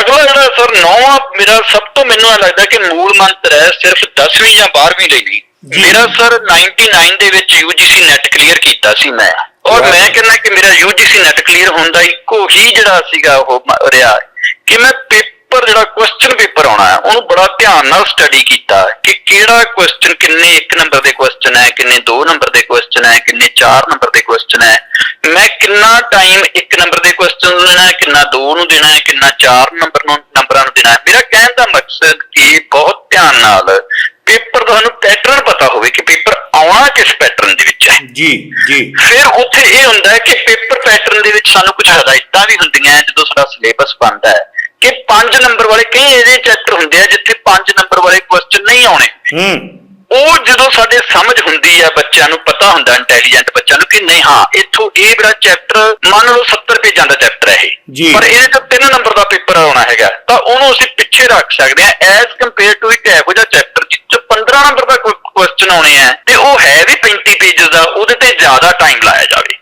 ਅਗਲਾ ਜਿਹੜਾ ਸਰ ਨੌਵਾਂ ਮੇਰਾ ਸਭ ਤੋਂ ਮੈਨੂੰ ਇਹ ਲੱਗਦਾ ਕਿ ਮੂਲ ਮੰਤਰ ਹੈ ਸਿਰਫ 10ਵੀਂ ਜਾਂ 12ਵੀਂ ਲਈ। ਨਹੀਂ ਮੇਰਾ ਸਰ 99 ਦੇ ਵਿੱਚ UGC ਨੈਟ ਕਲੀਅਰ ਕੀਤਾ ਸੀ ਮੈਂ। ਔਰ। ਮੈਂ ਕਹਿੰਦਾ ਕਿ ਮੇਰਾ UGC ਨੈਟ ਕਲੀਅਰ ਹੋਣ ਦਾ ਇੱਕੋ ਹੀ ਜਿਹੜਾ ਸੀਗਾ ਉਹ ਰਿਹਾ। ਕਿ ਮੈਂ ਪੇਪਰ ਜਿਹੜਾ ਕੁਐਸਚਨ ਪੇਪਰ ਆਉਣਾ ਹੈ ਉਹਨੂੰ ਬੜਾ ਧਿਆਨ ਨਾਲ ਸਟੱਡੀ ਕੀਤਾ ਕਿ ਕਿਹੜਾ ਕੁਐਸਚਨ ਕਿੰਨੇ 1 ਨੰਬਰ ਦੇ ਕੁਐਸਚਨ ਹੈ ਕਿੰਨੇ 2 ਨੰਬਰ ਦੇ ਕੁਐਸਚਨ ਹੈ ਕਿੰਨੇ 4 ਨੰਬਰ ਦੇ ਕੁਐਸਚਨ ਹੈ। ਮੈਂ ਕਿੰਨਾ ਟਾਈਮ 1 ਨੰਬਰ ਦੇ ਕੁਐਸਚਨ ਨੂੰ ਦੇਣਾ ਹੈ ਕਿੰਨਾ 2 ਨੂੰ ਦੇਣਾ ਹੈ ਕਿੰਨਾ 4 ਨੰਬਰ ਨੂੰ ਨੰਬਰਾਂ ਨੂੰ ਦੇਣਾ ਹੈ। ਮੇਰਾ ਕਹਿਣ ਦਾ ਮਕਸਦ ਕਿ ਬਹੁਤ ਧਿਆਨ ਨਾਲ ਪੇਪਰ ਤੁਹਾਨੂੰ ਪੈਟਰਨ ਪਤਾ ਹੋਵੇ ਕਿ ਪੇਪਰ ਆਉਣਾ ਕਿਸ ਪੈਟਰਨ ਦੇ ਵਿੱਚ ਹੈ। ਜੀ ਜੀ। ਫਿਰ ਉੱਥੇ ਇਹ ਹੁੰਦਾ ਹੈ ਕਿ ਪੇਪਰ ਪੈਟਰਨ ਦੇ ਵਿੱਚ ਸਾਨੂੰ ਕੁਝ ਹਦਾਇਤਾਂ ਵੀ ਹੁੰਦੀਆਂ ਜਦੋਂ ਸਾਡਾ ਸਿਲੇਬਸ ਬਣਦਾ ਹੈ। ਕਿ 5 ਨੰਬਰ ਵਾਲੇ ਕਈ ਇਹਦੇ ਚੈਪਟਰ ਹੁੰਦੇ ਆ ਜਿੱਥੇ 5 ਨੰਬਰ ਵਾਲੇ ਕੁਐਸਚਨ ਨਹੀਂ ਆਉਣੇ। ਹੂੰ। ਉਹ ਜਦੋਂ ਸਾਡੇ ਸਮਝ ਹੁੰਦੀ ਹੈ ਬੱਚਿਆਂ ਨੂੰ ਪਤਾ ਹੁੰਦਾ ਇੰਟੈਲੀਜੈਂਟ ਬੱਚਿਆਂ ਨੂੰ ਕਿ ਨਹੀਂ ਹਾਂ ਇੱਥੋਂ ਇਹ ਜਿਹੜਾ ਚੈਪਟਰ ਮੰਨ ਲਓ 70 ਪੇਜਾਂ ਦਾ ਚੈਪਟਰ ਹੈ। ਇਹ ਪਰ ਇਹਦੇ ਤੋਂ 3 ਨੰਬਰ ਦਾ ਪੇਪਰ ਆਉਣਾ ਹੈਗਾ ਤਾਂ ਉਹਨੂੰ ਅਸੀਂ ਪਿੱਛੇ ਰੱਖ ਸਕਦੇ ਹਾਂ ਐਜ਼ ਕੰਪੇਅਰ ਟੂ ਇੱਕ ਇਹੋ ਜਿਹਾ ਚੈਪਟਰ ਜਿੱਚ 15 ਨੰਬਰ ਦਾ ਕੁਐਸਚਨ ਆਉਣੇ ਆ ਤੇ ਉਹ ਹੈ ਵੀ 35 ਪੇਜਸ ਦਾ ਉਹਦੇ ਤੇ ਜ਼ਿਆਦਾ ਟਾਈਮ ਲਾਇਆ ਜਾਵੇ।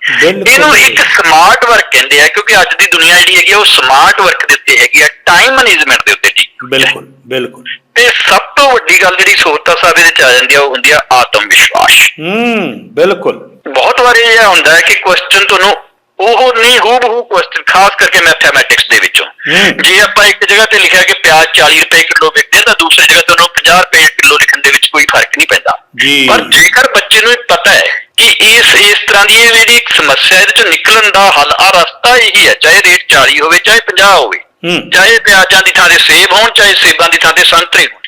ਇਹਨੂੰ ਇੱਕ ਸਮਾਰਟ ਵਰਕ ਕਹਿੰਦੇ ਆ ਕਿਉਂਕਿ ਅੱਜ ਦੀ ਦੁਨੀਆ ਜਿਹੜੀ ਹੈਗੀ ਆ, ਉਹ ਸਮਾਰਟ ਵਰਕ ਦੇ ਉੱਤੇ ਹੈਗੀ ਆ ਟਾਈਮ ਮੈਨੇਜਮੈਂਟ ਦੇ ਉੱਤੇ ਜੀ। ਬਿਲਕੁਲ ਬਿਲਕੁਲ। ਤੇ ਸਭ ਤੋਂ ਵੱਡੀ ਗੱਲ ਜਿਹੜੀ ਸੋਚਤਾ ਸਾਹਿਬ ਇਹਦੇ ਚ ਆ ਜਾਂਦੀ ਆ ਉਹ ਹੁੰਦੀ ਆ ਆਤਮ ਵਿਸ਼ਵਾਸ। ਹੂੰ ਬਿਲਕੁਲ। ਬਹੁਤ ਵਾਰੀ ਇਹ ਹੁੰਦਾ ਹੈ ਕਿ ਕੁਐਸਚਨ ਤੁਹਾਨੂੰ ਉਹ ਨਹੀਂ ਹੂਬਹੂ ਕੁਐਸਚਨ ਖਾਸ ਕਰਕੇ ਮੈਥਮੈਟਿਕਸ ਦੇ ਵਿੱਚੋਂ ਹੂੰ। ਜੇ ਆਪਾਂ ਇੱਕ ਜਗ੍ਹਾ ਤੇ ਲਿਖਿਆ ਕਿ ਪਿਆਜ਼ 40 ਰੁਪਏ ਕਿਲੋ ਵਿਕਦੇ ਤਾਂ ਦੂਸਰੀ ਜਗ੍ਹਾ ਤੇ ਉਹਨੂੰ 50 ਰੁਪਏ ਕਿਲੋ ਲਿਖਣ ਦੇ ਵਿੱਚ ਕੋਈ ਫ਼ਰਕ ਨਹੀਂ ਪੈਂਦਾ। ਪਰ ਜੇਕਰ ਬੱਚੇ ਨੂੰ ਇਹ ਪਤਾ ਹੈ ਕਿ ਇਸ ਇਸ ਤਰ੍ਹਾਂ ਦੀ ਇਹ ਜਿਹੜੀ ਇੱਕ ਸਮੱਸਿਆ ਇਹਦੇ ਚੋਂ ਨਿਕਲਣ ਦਾ ਹੱਲ ਆ ਰਸਤਾ ਇਹੀ ਹੈ ਚਾਹੇ ਰੇਟ 40 ਹੋਵੇ ਚਾਹੇ 50 ਹੋਵੇ ਹੂੰ ਚਾਹੇ ਪਿਆਜ਼ਾਂ ਦੀ ਥਾਂ ਤੇ ਸੇਬ ਹੋਣ ਚਾਹੇ ਸੇਬਾਂ ਦੀ ਥਾਂ ਤੇ ਸੰਤਰੇ ਹੋਣ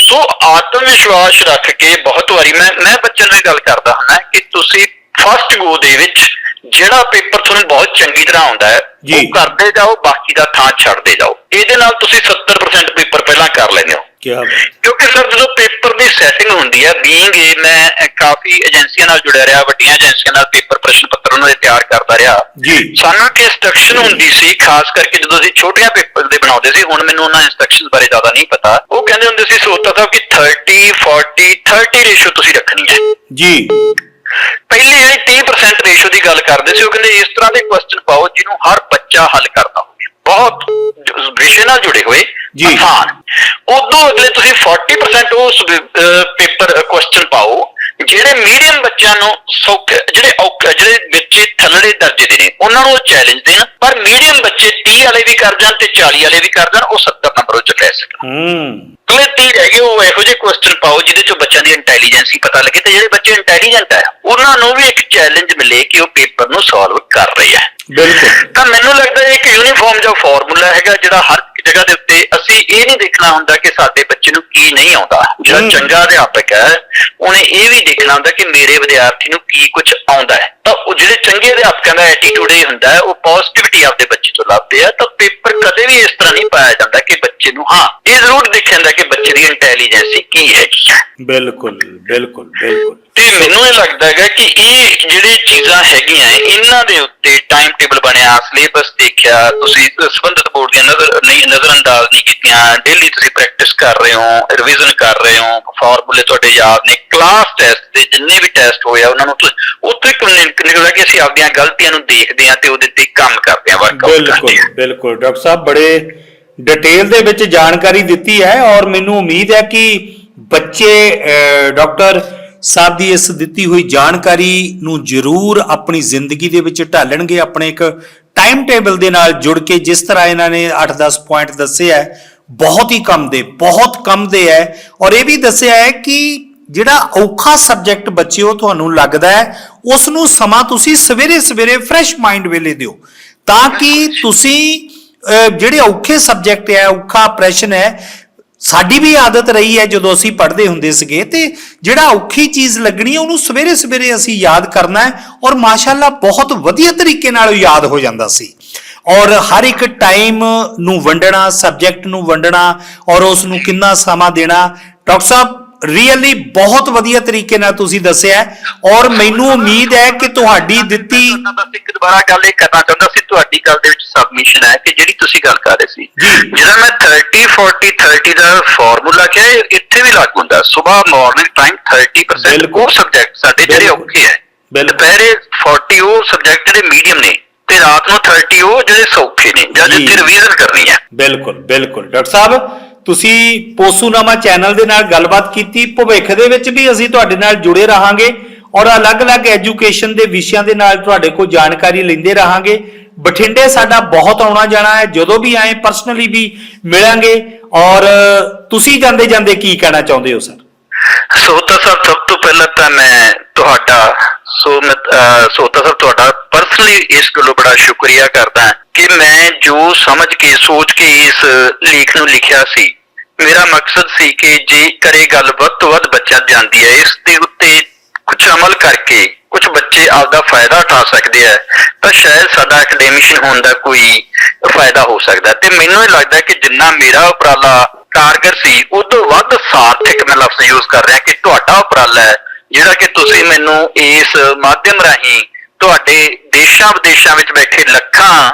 ਸੋ ਆਤਮ ਵਿਸ਼ਵਾਸ ਰੱਖ ਕੇ ਬਹੁਤ ਵਾਰੀ ਮੈਂ ਮੈਂ ਬੱਚਿਆਂ ਨੂੰ ਇਹ ਗੱਲ ਕਰਦਾ ਹੁੰਦਾ ਕਿ ਤੁਸੀਂ ਫਸਟ ਗੋ ਦੇ ਵਿੱਚ ਜਿਹੜਾ ਪੇਪਰ ਤੁਹਾਨੂੰ ਬਹੁਤ ਚੰਗੀ ਤਰ੍ਹਾਂ ਆਉਂਦਾ ਹੈ। ਉਹ ਕਰਦੇ ਜਾਓ ਬਾਕੀ ਦਾ ਥਾਂ ਛੱਡਦੇ ਜਾਓ। ਇਹਦੇ ਨਾਲ ਤੁਸੀਂ 70% ਪੇਪਰ ਪਹਿਲਾਂ ਕਰ ਲੈਂਦੇ ਹੋ। ਕਿਉਂਕਿ ਸਰ ਜਦੋਂ ਪੇਪਰ ਦੀ ਸੈਟਿੰਗ ਹੁੰਦੀ ਹੈ ਬੀਇੰਗ ਇਹ ਮੈਂ ਕਾਫੀ ਏਜੰਸੀਆਂ ਨਾਲ ਜੁੜਿਆ ਰਿਹਾ ਵੱਡੀਆਂ ਏਜੰਸੀਆਂ ਨਾਲ ਪੇਪਰ ਪ੍ਰਸ਼ਨ ਪੱਤਰ ਉਹਨਾਂ ਦੇ ਤਿਆਰ ਕਰਦਾ ਰਿਹਾ। ਜੀ। ਸਾਨੂੰ ਇੱਕ ਇੰਸਟਰਕਸ਼ਨ ਹੁੰਦੀ ਸੀ ਖਾਸ ਕਰਕੇ ਜਦੋਂ ਅਸੀਂ ਛੋਟੀਆਂ ਪੇਪਰ ਦੇ ਬਣਾਉਂਦੇ ਸੀ ਹੁਣ ਮੈਨੂੰ ਉਹਨਾਂ ਇੰਸਟਰਕਸ਼ਨਸ ਬਾਰੇ ਜ਼ਿਆਦਾ ਨਹੀਂ ਪਤਾ। ਉਹ ਕਹਿੰਦੇ ਹੁੰਦੇ ਸੀ ਸੋਚਤਾ ਸਾਹਿਬ ਕਿ 30 40 30 ਰੇਸ਼ੋ ਤੁਸੀਂ ਰੱਖਣੀ ਹੈ। ਜੀ। ਪਹਿਲੀ ਜਿਹੜੀ 30% ਰੇਸ਼ੋ ਦੀ ਗੱਲ ਕਰਦੇ ਸੀ ਉਹ ਕਹਿੰਦੇ ਇਸ ਤਰ੍ਹਾਂ ਦੇ ਕੁਐਸਚਨ ਪਾਓ ਜਿਹਨੂੰ ਹਰ ਬੱਚਾ ਹੱਲ ਕਰਦਾ ਹੋਵੇ ਬਹੁਤ ਵਿਸ਼ੇ ਨਾਲ ਜੁੜੇ ਹੋਏ ਜੀ। ਆਸਾਨ ਉਦੋਂ ਅਗਲੇ ਤੁਸੀਂ 40% ਉਸ ਪੇਪਰ ਕੁਐਸਚਨ ਪਾਓ ਜਿਹੜੇ ਮੀਡੀਅਮ ਬੱਚਿਆਂ ਨੂੰ ਸੌਖੇ ਜਿਹੜੇ ਔਖੇ ਜਿਹੜੇ ਬੱਚੇ ਥੱਲੜੇ ਦਰਜੇ ਦੇ ਨੇ ਉਹਨਾਂ ਨੂੰ ਉਹ ਚੈਲੰਜ ਦੇਣ ਪਰ ਮੀਡੀਅਮ ਬੱਚੇ 30 ਵਾਲੇ ਵੀ ਕਰ ਜਾਣ ਤੇ 40 ਵਾਲੇ ਵੀ ਕਰ ਜਾਣ ਉਹ 70 ਨੰਬਰ ਉੱਚ ਲੈ ਸਕਣ। ਹੂੰ। ਅਗਲੇ 30 ਹੈਗੇ ਉਹ ਇਹੋ ਜਿਹੇ ਕੁਐਸਚਨ ਪਾਓ ਜਿਹਦੇ ਚੋਂ ਬੱਚਿਆਂ ਦੀ ਇੰਟੈਲੀਜੈਂਸੀ ਪਤਾ ਲੱਗੇ ਤੇ ਜਿਹੜੇ ਬੱਚੇ ਇੰਟੈਲੀਜੈਂਟ ਹੈ ਉਹਨਾਂ ਨੂੰ ਵੀ ਇੱਕ ਚੈਲੰਜ ਮਿਲੇ ਕਿ ਉਹ ਪੇਪਰ ਨੂੰ ਸੋਲਵ ਕਰ ਰਹੇ ਹੈ ਬਿਲਕੁਲ। ਤਾਂ ਮੈਨੂੰ ਲੱਗਦਾ ਹੈ ਇੱਕ ਯੂਨੀਫਾਰਮ ਜਿਹਾ ਫਾਰਮੂਲਾ ਹੈਗਾ ਜਿਹੜਾ ਹਰ ਜਗ੍ਹਾ ਦੇ ਉੱਤੇ ਅਸੀਂ ਇਹ ਨਹੀਂ ਦੇਖਣਾ ਹੁੰਦਾ ਕਿ ਸਾਡੇ ਬੱਚੇ ਨੂੰ ਕੀ ਨਹੀਂ ਆਉਂਦਾ। ਜਿਹੜਾ। ਚੰਗਾ ਅਧਿਆਪਕ ਹੈ ਉਹਨੇ ਇਹ ਵੀ ਦੇਖਣਾ ਹੁੰਦਾ ਕਿ ਮੇਰੇ ਵਿਦਿਆਰਥੀ ਨੂੰ ਕੀ ਕੁਝ ਆਉਂਦਾ ਹੈ। ਤਾਂ ਉਹ ਜਿਹੜੇ ਚੰਗੇ ਅਧਿਆਪਕਾਂ ਦਾ ਐਟੀਟਿਊਡ ਇਹ ਹੁੰਦਾ ਹੈ ਉਹ ਪੋਜ਼ਿਟਿਵਿਟੀ ਆਪਦੇ ਬੱਚੇ ਤੋਂ ਲੱਭਦੇ ਆ। ਤਾਂ ਪੇਪਰ ਕਦੇ ਵੀ ਇਸ ਤਰ੍ਹਾਂ ਨਹੀਂ ਪਾਇਆ ਜਾਂਦਾ ਕਿ ਬੱਚੇ ਨੂੰ ਹਾਂ ਇਹ ਜ਼ਰੂਰ ਦੇਖਿਆ ਜਾਂਦਾ ਕਿ ਬੱਚੇ ਦੀ ਇੰਟੈਲੀਜੈਂਸੀ ਕੀ ਹੈ। ਬਿਲਕੁਲ ਬਿਲਕੁਲ ਬਿਲਕੁਲ। ਤੇ ਮੈਨੂੰ ਇਹ ਲੱਗਦਾ ਹੈਗਾ ਕਿ ਇਹ ਜਿਹੜੇ ਚੀਜ਼ਾਂ ਹੈਗੀਆਂ ਇਹਨਾਂ ਦੇ ਉੱਤੇ ਟਾਈਮ ਟੇਬਲ ਬਣਿਆ ਸਿਲੇਬਸ ਦੇਖਿਆ, ਤੁਸੀਂ ਸੰਬੰਧਿਤ ਬੋਰਡ ਦੀਆਂ ਨਜ਼ਰ, ਨਹੀਂ, ਨਜ਼ਰਅੰਦਾਜ਼ ਨਹੀਂ ਕੀਤੀਆਂ ਡੇਲੀ ਤੁਸੀਂ ਪ੍ਰੈਕਟਿਸ ਕਰ ਰਹੇ ਹੋ ਰਿਵੀਜ਼ਨ ਕਰ ਰਹੇ ਹੋ ਫਾਰਮੂਲੇ ਤੁਹਾਡੇ ਯਾਦ ਨੇ ਕਲਾਸ ਟੈਸਟ ਤੇ ਜਿੰਨੇ ਵੀ ਟੈਸਟ ਹੋਏ ਉਹਨਾਂ ਨੂੰ ਉੱਥੇ ਨਿਕਲਦਾ ਕਿ ਅਸੀਂ ਆਪਣੀਆਂ ਗਲਤੀਆਂ ਨੂੰ ਦੇਖਦੇ ਹਾਂ ਤੇ ਉਹਦੇ ਤੇ ਕੰਮ ਕਰਦੇ ਹਾਂ ਵਰਕਆਊਟ ਕਰਦੇ ਬਿਲਕੁਲ ਹਾਂ। ਬਿਲਕੁਲ ਡਾਕਟਰ ਸਾਹਿਬ ਬੜੇ ਡਿਟੇਲ ਦੇ ਵਿੱਚ ਜਾਣਕਾਰੀ ਦਿੱਤੀ ਹੈ ਔਰ ਮੈਨੂੰ ਉਮੀਦ ਹੈ ਕਿ ਬੱਚੇ ਡਾਕਟਰ ਸਾਹਿਬ ਦੀ ਇਸ ਦਿੱਤੀ ਹੋਈ ਜਾਣਕਾਰੀ ਨੂੰ ਜ਼ਰੂਰ ਆਪਣੀ ਜ਼ਿੰਦਗੀ ਦੇ ਵਿੱਚ ਢਾਲਣਗੇ। ਆਪਣੇ ਇੱਕ ਟਾਈਮ ਟੇਬਲ ਦੇ ਨਾਲ ਜੁੜ ਕੇ ਜਿਸ ਤਰ੍ਹਾਂ ਇਹਨਾਂ ਨੇ 8-10 ਪੁਆਇੰਟ ਦੱਸੇ ਹੈ, ਬਹੁਤ ਹੀ ਕੰਮ ਦੇ, ਬਹੁਤ ਕੰਮ ਦੇ ਹੈ। ਔਰ ਇਹ ਵੀ ਦੱਸਿਆ ਹੈ ਕਿ ਜਿਹੜਾ ਔਖਾ ਸਬਜੈਕਟ ਬੱਚਿਓ, ਤੁਹਾਨੂੰ ਲੱਗਦਾ ਹੈ ਉਸ ਨੂੰ ਸਮਾਂ ਤੁਸੀਂ ਸਵੇਰੇ ਸਵੇਰੇ ਫਰੈਸ਼ ਮਾਈਂਡ ਵੇਲੇ ਦਿਓ। ਤਾਂ ਕਿ ਤੁਸੀਂ ਜਿਹੜੇ ਔਖੇ ਸਬਜੈਕਟ ਹੈ, ਔਖਾ ਪ੍ਰੈਸ਼ਨ ਹੈ ਸਾਡੀ ਵੀ ਆਦਤ ਰਹੀ ਹੈ ਜਦੋਂ ਅਸੀਂ ਪੜ੍ਹਦੇ ਹੁੰਦੇ ਸੀਗੇ ਤੇ ਜਿਹੜਾ ਔਖੀ ਚੀਜ਼ ਲੱਗਣੀ ਹੈ, ਉਹਨੂੰ ਸਵੇਰੇ ਸਵੇਰੇ ਅਸੀਂ ਯਾਦ ਕਰਨਾ ਹੈ ਔਰ ਮਾਸ਼ਾਅੱਲਾ ਬਹੁਤ ਵਧੀਆ ਤਰੀਕੇ ਨਾਲ ਯਾਦ ਹੋ ਜਾਂਦਾ ਸੀ। ਔਰ ਹਰ ਇੱਕ ਟਾਈਮ ਨੂੰ ਵੰਡਣਾ, ਸਬਜੈਕਟ ਨੂੰ ਵੰਡਣਾ ਔਰ ਉਸ ਨੂੰ ਕਿੰਨਾ ਸਮਾਂ ਦੇਣਾ, ਡਾਕਟਰ ਸਾਹਿਬ ਰੀਅਲੀ ਬਹੁਤ ਵਧੀਆ ਤਰੀਕੇ ਨਾਲ ਤੁਸੀਂ ਦੱਸਿਆ ਔਰ ਮੈਨੂੰ ਉਮੀਦ ਹੈ ਕਿ ਤੁਹਾਡੀ ਦਿੱਤੀ ਬਸ ਇੱਕ ਦੁਬਾਰਾ ਗੱਲ ਇਹ ਕਰਨਾ ਚਾਹੁੰਦਾ ਸੀ ਤੁਹਾਡੀ ਗੱਲ ਦੇ ਵਿੱਚ ਸਬਮਿਸ਼ਨ ਹੈ ਕਿ ਜਿਹੜੀ ਤੁਸੀਂ ਗੱਲ ਕਰ ਰਹੇ ਸੀ। ਜਿਹੜਾ ਮੈਂ 30 40 30 ਦਾ ਫਾਰਮੂਲਾ ਕਿਹਾ ਇੱਥੇ ਵੀ ਲਾਗੂ ਹੁੰਦਾ ਸਵੇਰ ਮਾਰਨਿੰਗ ਟਾਈਮ 30% ਬਿਲਕੁਲ। ਉਹ ਸਬਜੈਕਟ ਸਾਡੇ ਜਿਹੜੇ। ਔਖੇ ਹੈ। ਦੁਪਹਿਰੇ 40 ਉਹ ਸਬਜੈਕਟ ਜਿਹੜੇ ਮੀਡੀਅਮ ਨੇ ਤੇ ਰਾਤ ਨੂੰ 30 ਉਹ ਜਿਹੜੇ ਸੌਖੇ ਨੇ ਜੀ। ਜਿੱਥੇ ਰਿਵੀਜ਼ਨ ਕਰਨੀ ਹੈ ਬਿਲਕੁਲ ਬਿਲਕੁਲ ਡਾਕਟਰ ਸਾਹਿਬ ਤੁਸੀਂ ਪੋਸੂਨਾਮਾ ਚੈਨਲ ਦੇ ਨਾਲ ਗੱਲਬਾਤ ਕੀਤੀ, ਭਵਿੱਖ ਦੇ ਵਿੱਚ ਵੀ ਅਸੀਂ ਤੁਹਾਡੇ ਨਾਲ ਜੁੜੇ ਰਹਾਂਗੇ ਔਰ ਅਲੱਗ-ਅਲੱਗ ਐਜੂਕੇਸ਼ਨ ਦੇ ਵਿਸ਼ਿਆਂ ਦੇ ਨਾਲ ਤੁਹਾਡੇ ਕੋਲ ਜਾਣਕਾਰੀ ਲੈਂਦੇ ਰਹਾਂਗੇ। ਬਠਿੰਡੇ ਸਾਡਾ ਬਹੁਤ ਆਉਣਾ ਜਾਣਾ ਹੈ, ਜਦੋਂ ਵੀ ਆਏ ਪਰਸਨਲੀ ਵੀ ਮਿਲਾਂਗੇ ਔਰ ਤੁਸੀਂ ਜਾਂਦੇ ਜਾਂਦੇ ਕੀ ਕਹਿਣਾ ਚਾਹੁੰਦੇ ਹੋ ਸਰ ਸੋਤਾ ਸਾਹਿਬ ਸਭ ਤੋਂ ਪਹਿਲਾਂ ਤਾਂ ਮੈਂ ਤੁਹਾਡਾ, ਸੋ ਮੈਂ ਸੋਤਾ ਸਾਹਿਬ ਤੁਹਾਡਾ ਪਰਸਨਲੀ ਇਸ ਗੱਲੋਂ ਬੜਾ ਸ਼ੁਕਰੀਆ ਕਰਦਾ ਕਿ ਮੈਂ ਜੋ ਸਮਝ ਕੇ, ਸੋਚ ਕੇ ਇਸ ਲੇਖ ਨੂੰ ਲਿਖਿਆ ਸੀ ਮੇਰਾ ਮਕਸਦ ਸੀ ਕਿ ਜੇ ਕਰੇ ਗੱਲ ਵੱਧ ਤੋਂ ਵੱਧ ਬੱਚਾ ਜਾਂਦੀ ਹੈ, ਇਸ ਦੇ ਉੱਤੇ ਕੁਝ ਅਮਲ ਕਰਕੇ ਕੁਝ ਬੱਚੇ ਆਪਦਾ ਫਾਇਦਾ ਉਠਾ ਸਕਦੇ ਆ ਤਾਂ ਸ਼ਾਇਦ ਸਾਡਾ ਐਕੈਡੈਮਿਸ਼ਨ ਹੋਣ ਦਾ ਕੋਈ ਫਾਇਦਾ ਹੋ ਸਕਦਾ ਤੇ ਮੈਨੂੰ ਇਹ ਲੱਗਦਾ ਕਿ ਜਿੰਨਾ ਮੇਰਾ ਉਪਰਾਲਾ ਕਾਰਗਰ ਸੀ ਉਦੋਂ ਵੱਧ ਸਾਰਥਿਕ ਮੈਂ ਲਫ਼ਜ਼ ਯੂਜ਼ ਕਰ ਰਿਹਾ ਕਿ ਤੁਹਾਡਾ ਉਪਰਾਲਾ ਹੈ, ਜਿਹੜਾ ਕਿ ਤੁਸੀਂ ਮੈਨੂੰ ਇਸ ਮਾਧਿਅਮ ਰਾਹੀਂ ਤੁਹਾਡੇ ਦੇਸ਼ਾਂ ਵਿਦੇਸ਼ਾਂ ਵਿੱਚ ਬੈਠੇ ਲੱਖਾਂ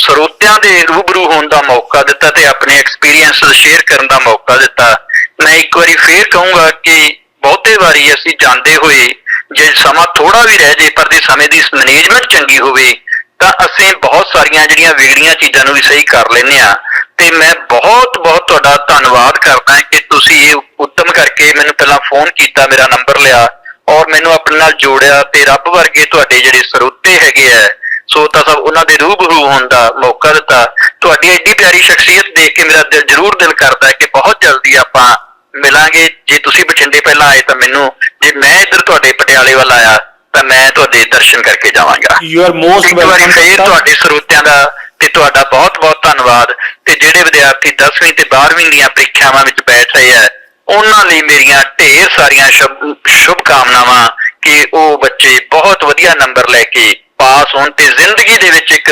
ਸਰੋਤਿਆਂ ਦੇ ਰੂਬਰੂ ਹੋਣ ਦਾ ਮੌਕਾ ਦਿੱਤਾ ਤੇ ਆਪਣੇ ਐਕਸਪੀਰੀਅੰਸ ਸ਼ੇਅਰ ਕਰਨ ਦਾ ਮੌਕਾ ਦਿੱਤਾ। ਮੈਂ ਇੱਕ ਵਾਰੀ ਫੇਰ ਕਹੂੰਗਾ ਕਿ ਬਹੁਤੇ ਵਾਰੀ ਅਸੀਂ ਜਾਂਦੇ ਹੋਏ ਜੇ ਸਮਾਂ ਥੋੜਾ ਵੀ ਰਹਿ ਜੇ, ਪਰ ਜੇ ਸਮੇਂ ਦੀ ਮੈਨੇਜਮੈਂਟ ਚੰਗੀ ਹੋਵੇ, ਤਾਂ ਅਸੀਂ ਬਹੁਤ ਸਾਰੀਆਂ ਜਿਹੜੀਆਂ ਵਿਗੜੀਆਂ ਚੀਜ਼ਾਂ ਨੂੰ ਵੀ ਸਹੀ ਕਰ ਲੈਂਦੇ ਆ ਤੇ ਮੈਂ ਬਹੁਤ ਬਹੁਤ ਤੁਹਾਡਾ ਧੰਨਵਾਦ ਕਰਦਾ ਕਿ ਤੁਸੀਂ ਇਹ ਉਦਮ ਕਰਕੇ ਮੈਨੂੰ ਪਹਿਲਾਂ ਫੋਨ ਕੀਤਾ, ਮੇਰਾ ਨੰਬਰ ਲਿਆ ਔਰ ਮੈਨੂੰ ਆਪਣੇ ਨਾਲ ਜੋੜਿਆ ਤੇ ਰੱਬ ਵਰਗੇ ਤੁਹਾਡੇ ਜਿਹੜੇ ਸਰੋਤੇ ਹੈਗੇ ਆ ਸੋਤਾ ਸਾਹਿਬ ਉਹਨਾਂ ਦੇ ਰੂਬਰੂ ਹੋਣ ਦਾ ਮੌਕਾ ਦਿੱਤਾ। ਤੁਹਾਡੀ ਐਡੀ ਪਿਆਰੀ ਸ਼ਖਸੀਅਤ ਦੇਖ ਕੇ ਮੇਰਾ ਦਿਲ ਜ਼ਰੂਰ ਦਿਲ ਕਰਦਾ ਹੈ ਕਿ ਬਹੁਤ ਜਲਦੀ ਆਪਾਂ ਮਿਲਾਂਗੇ। ਜੇ ਤੁਸੀਂ ਬਠਿੰਡੇ ਪਹਿਲਾਂ ਆਏ ਤਾਂ ਮੈਨੂੰ ਜੇ ਮੈਂ ਇੱਧਰ ਤੁਹਾਡੇ ਪਟਿਆਲੇ ਵੱਲ ਆਇਆ ਤਾਂ ਮੈਂ ਤੁਹਾਡੇ ਦਰਸ਼ਨ ਕਰਕੇ ਜਾਵਾਂਗਾ। ਯੂ ਆਰ ਮੋਸਟ ਵੈਲਕਮ ਫੇਰ ਤੁਹਾਡੇ ਸਰੋਤਿਆਂ ਦਾ ਤੇ ਤੁਹਾਡਾ ਬਹੁਤ-ਬਹੁਤ ਧੰਨਵਾਦ। ਤੇ ਜਿਹੜੇ ਵਿਦਿਆਰਥੀ 10ਵੀਂ ਤੇ 12ਵੀਂ ਦੀਆਂ ਪ੍ਰੀਖਿਆਵਾਂ ਵਿੱਚ ਬੈਠ ਰਹੇ ਆ ਉਹਨਾਂ ਲਈ ਮੇਰੀਆਂ ਢੇਰ ਸਾਰੀਆਂ ਸ਼ੁਭ ਸ਼ੁਭ ਕਾਮਨਾਵਾਂ ਕਿ ਉਹ ਬੱਚੇ ਬਹੁਤ ਵਧੀਆ ਨੰਬਰ ਲੈ ਕੇ ਪਾਸ ਹੋਣ ਤੇ ਜ਼ਿੰਦਗੀ ਦੇ ਵਿੱਚ ਇੱਕ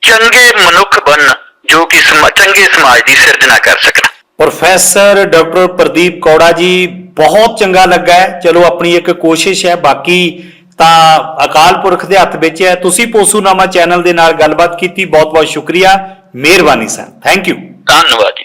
ਚੰਗੇ ਮਨੁੱਖ ਬਣਨ ਜੋ ਕਿ ਚੰਗੇ ਸਮਾਜ ਦੀ ਸਿਰਜਣਾ ਕਰ ਸਕਣ। ਪ੍ਰੋਫੈਸਰ ਡਾਕਟਰ ਪ੍ਰਦੀਪ ਕੌੜਾ ਜੀ ਬਹੁਤ ਚੰਗਾ ਲੱਗਾ ਹੈ। ਚਲੋ ਆਪਣੀ ਇੱਕ ਕੋਸ਼ਿਸ਼ ਹੈ ਬਾਕੀ ਤਾਂ ਅਕਾਲ ਪੁਰਖ ਦੇ ਹੱਥ ਵਿੱਚ ਹੈ। ਤੁਸੀਂ ਪੋਸੂਨਾਮਾ ਚੈਨਲ ਦੇ ਨਾਲ ਗੱਲਬਾਤ ਕੀਤੀ ਬਹੁਤ ਬਹੁਤ ਸ਼ੁਕਰੀਆ। ਮਿਹਰਬਾਨੀ ਸਰ। ਥੈਂਕ ਯੂ ਧੰਨਵਾਦ